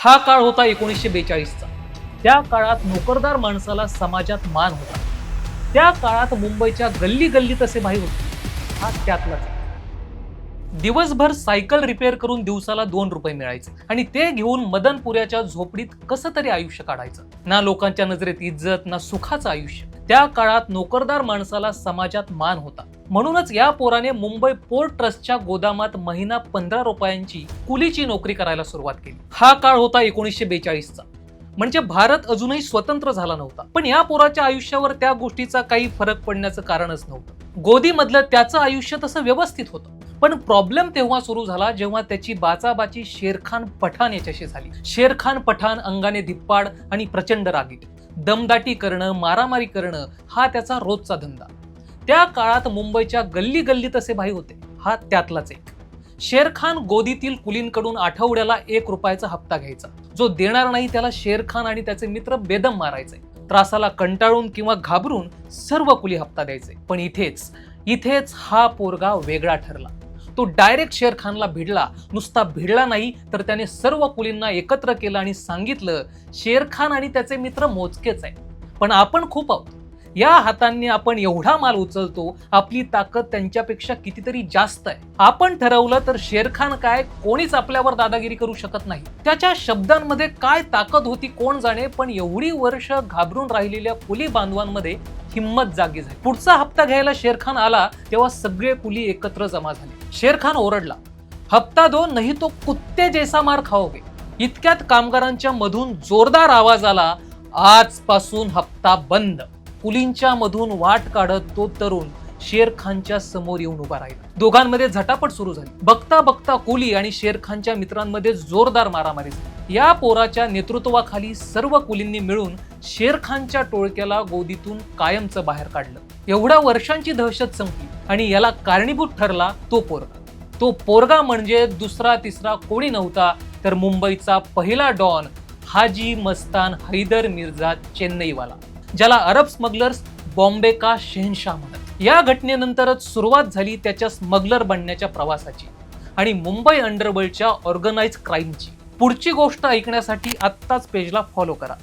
हा काळ होता एकोणीसशे बेचाळीसचा. त्या काळात नोकरदार माणसाला समाजात मान होता. त्या काळात मुंबईच्या गल्ली गल्लीत असे भाई होते. हा त्यातलाच. दिवसभर सायकल रिपेअर करून दिवसाला दोन रुपये मिळायचे आणि ते घेऊन मदनपुऱ्याच्या झोपडीत कसं तरी आयुष्य काढायचं. ना लोकांच्या नजरेत इज्जत ना सुखाचं आयुष्य. त्या काळात नोकरदार माणसाला समाजात मान होता. म्हणूनच या पोराने मुंबई पोर्ट ट्रस्टच्या गोदामात महिना पंधरा रुपयांची कुलीची नोकरी करायला सुरुवात केली. हा काळ होता एकोणीसशे बेचाळीसचा. म्हणजे भारत अजूनही स्वतंत्र झाला नव्हता. पण या पोराच्या आयुष्यावर त्या गोष्टीचा काही फरक पडण्याचं कारणच नव्हतं. गोदीमधलं त्याचं आयुष्य तसं व्यवस्थित होतं. पण प्रॉब्लेम तेव्हा सुरू झाला जेव्हा त्याची बाचाबाची शेरखान पठाण याच्याशी झाली. शेरखान पठाण अंगाने धिप्पाड आणि प्रचंड रागीट. दमदाटी करणं मारामारी करणं हा त्याचा रोजचा धंदा. त्या काळात मुंबईच्या गल्ली गल्लीत असे भाई होते. हा त्यातलाच एक. शेरखान गोदीतील कुलींकडून आठवड्याला एक रुपयाचा हप्ता घ्यायचा. जो देणार नाही त्याला शेरखान आणि त्याचे मित्र बेदम मारायचे. त्रासाला कंटाळून किंवा घाबरून सर्व कुली हप्ता द्यायचे. पण इथेच इथेच हा पोरगा वेगळा ठरला. तो डायरेक्ट शेर खानला भिडला. नुसता भिडला नाही तर त्याने सर्व कुलींना एकत्र केलं आणि सांगितलं शेर खान आणि त्याचे मित्र मोजकेच आहे पण आपण खूप आहोत. या हातांनी आपण एवढा माल उचलतो आपली ताकद त्यांच्यापेक्षा कितीतरी जास्त आहे. आपण ठरवलं तर शेरखान काय कोणीच आपल्यावर दादागिरी करू शकत नाही. त्याच्या शब्दांमध्ये काय ताकद होती कोण जाणे पण एवढी वर्ष घाबरून राहिलेल्या कुली बांधवांमध्ये हिंमत जागी झाली. पुढचा हप्ता घ्यायला शेरखान आला तेव्हा सगळे कुली एकत्र जमा झाले. शेरखान ओरडला हप्ता दो नाही तो कुत्ते जैसा मार खाओगे. इतक्यात कामगारांच्या मधून जोरदार आवाज आला आजपासून हप्ता बंद. पुलींच्या मधून वाट काढत तो तरुण शेर खानच्या समोर येऊन उभा राहिला. दोघांमध्ये झटापट सुरू झाली. बघता बघता कुली आणि शेर खानच्या मित्रांमध्ये जोरदार मारामारी झाली. या पोराच्या नेतृत्वाखाली सर्व कुलींनी मिळून शेर खानच्या टोळक्याला गोदीतून कायमचं बाहेर काढलं. एवढ्या वर्षांची दहशत संपली आणि याला कारणीभूत ठरला तो पोरगा. तो पोरगा म्हणजे दुसरा तिसरा कोणी नव्हता तर मुंबईचा पहिला डॉन हाजी मस्तान हैदर मिर्झा चेन्नईवाला. ज्याला अरब स्मगलर्स बॉम्बे का शहनशाह म्हणत या घटनेनंतरच सुरुवात झाली त्याच्या स्मगलर बनण्याच्या प्रवासाची आणि मुंबई अंडरवर्ल्डच्या ऑर्गनाइज क्राईमची पुढची गोष्ट ऐकण्यासाठी आत्ताच पेजला फॉलो करा.